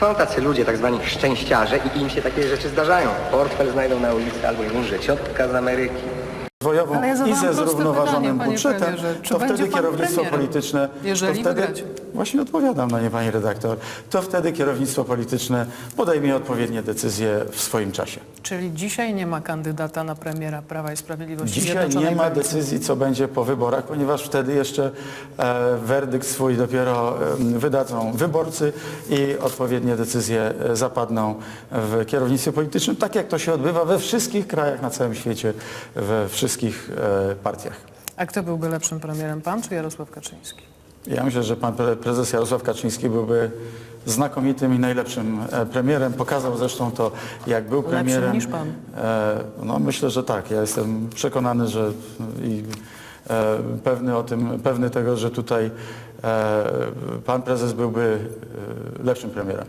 Są tacy ludzie, tak zwani szczęściarze i im się takie rzeczy zdarzają. Portfel znajdą na ulicy albo im umrze ciotka z Ameryki. Rozwojową Ale ja i ze zrównoważonym pytanie, budżetem, to wtedy kierownictwo premierem, polityczne, to wtedy, wygracie? właśnie odpowiadam na nie pani redaktor, to wtedy kierownictwo polityczne podejmie odpowiednie decyzje w swoim czasie. Czyli dzisiaj nie ma kandydata na premiera Prawa i Sprawiedliwości Dzisiaj nie ma decyzji, co będzie po wyborach, ponieważ wtedy jeszcze e, werdykt swój dopiero e, wydadzą wyborcy i odpowiednie decyzje e, zapadną w kierownictwie politycznym, tak jak to się odbywa we wszystkich krajach na całym świecie, we wszystkich e, partiach. A kto byłby lepszym premierem, pan czy Jarosław Kaczyński? Ja myślę, że pan pre- prezes Jarosław Kaczyński byłby znakomitym i najlepszym e, premierem. Pokazał zresztą to, jak był Lepszym premierem. niż pan? E, No myślę, że tak. Ja jestem przekonany, że i pewny o tym, pewny tego, że tutaj pan prezes byłby lepszym premierem.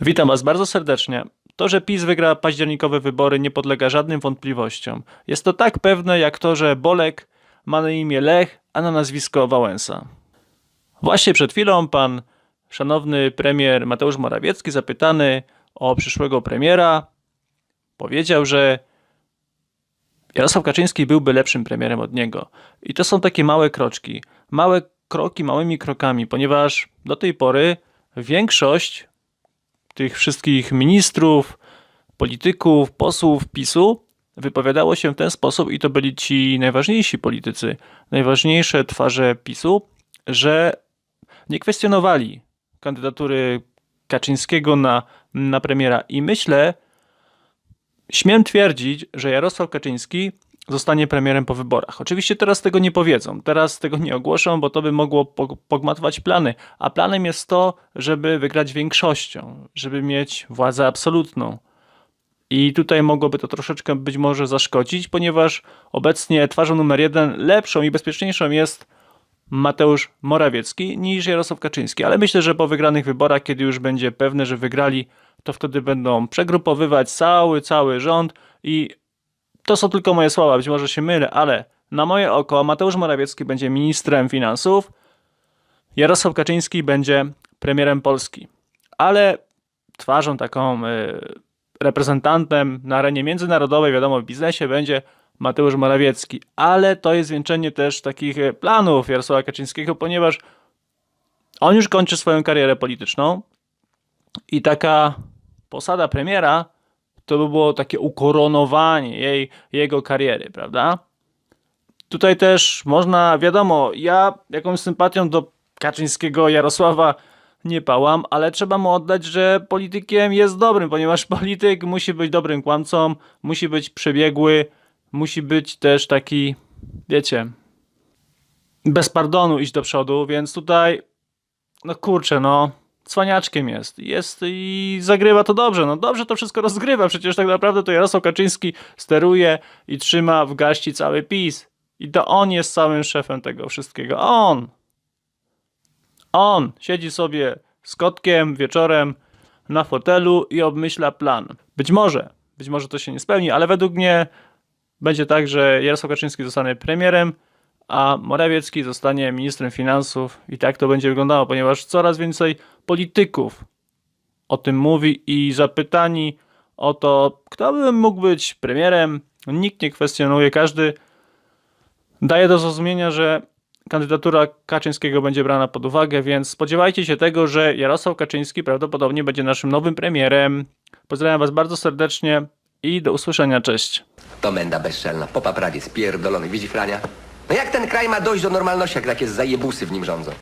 Witam Was bardzo serdecznie. To, że PiS wygra październikowe wybory nie podlega żadnym wątpliwościom. Jest to tak pewne jak to, że Bolek ma na imię Lech, a na nazwisko Wałęsa. Właśnie przed chwilą pan szanowny premier Mateusz Morawiecki zapytany o przyszłego premiera powiedział, że Jarosław Kaczyński byłby lepszym premierem od niego. I to są takie małe kroczki. Małe kroki małymi krokami, ponieważ do tej pory większość tych wszystkich ministrów, polityków, posłów PiSu wypowiadało się w ten sposób i to byli ci najważniejsi politycy, najważniejsze twarze PiSu, że nie kwestionowali kandydatury Kaczyńskiego na, na premiera. I myślę, śmiem twierdzić, że Jarosław Kaczyński zostanie premierem po wyborach. Oczywiście teraz tego nie powiedzą, teraz tego nie ogłoszą, bo to by mogło pog- pogmatwać plany. A planem jest to, żeby wygrać większością, żeby mieć władzę absolutną. I tutaj mogłoby to troszeczkę być może zaszkodzić, ponieważ obecnie twarzą numer jeden, lepszą i bezpieczniejszą jest Mateusz Morawiecki niż Jarosław Kaczyński. Ale myślę, że po wygranych wyborach, kiedy już będzie pewne, że wygrali, to wtedy będą przegrupowywać cały, cały rząd i to są tylko moje słowa, być może się mylę, ale na moje oko Mateusz Morawiecki będzie ministrem finansów, Jarosław Kaczyński będzie premierem Polski. Ale twarzą taką y, reprezentantem na arenie międzynarodowej, wiadomo, w biznesie będzie Mateusz Morawiecki. Ale to jest zwieńczenie też takich y, planów Jarosława Kaczyńskiego, ponieważ on już kończy swoją karierę polityczną i taka posada premiera to by było takie ukoronowanie jej, jego kariery, prawda? Tutaj też można, wiadomo, ja jakąś sympatią do Kaczyńskiego Jarosława nie pałam, ale trzeba mu oddać, że politykiem jest dobrym, ponieważ polityk musi być dobrym kłamcą, musi być przebiegły, musi być też taki, wiecie, bez pardonu iść do przodu, więc tutaj, no kurczę, no, cwaniaczkiem jest. Jest i zagrywa to dobrze. No dobrze to wszystko rozgrywa. Przecież tak naprawdę to Jarosław Kaczyński steruje i trzyma w garści cały PiS. I to on jest całym szefem tego wszystkiego. On! On siedzi sobie z kotkiem wieczorem na fotelu i obmyśla plan. Być może, być może to się nie spełni, ale według mnie będzie tak, że Jarosław Kaczyński zostanie premierem, a Morawiecki zostanie ministrem finansów i tak to będzie wyglądało, ponieważ coraz więcej polityków o tym mówi i zapytani o to, kto by mógł być premierem, nikt nie kwestionuje, każdy daje do zrozumienia, że kandydatura Kaczyńskiego będzie brana pod uwagę, więc spodziewajcie się tego, że Jarosław Kaczyński prawdopodobnie będzie naszym nowym premierem. Pozdrawiam Was bardzo serdecznie i do usłyszenia. Cześć. To menda bezczelna, popa prawie spierdolony. Widzi Frania? No jak ten kraj ma dojść do normalności, jak takie zajebusy w nim rządzą?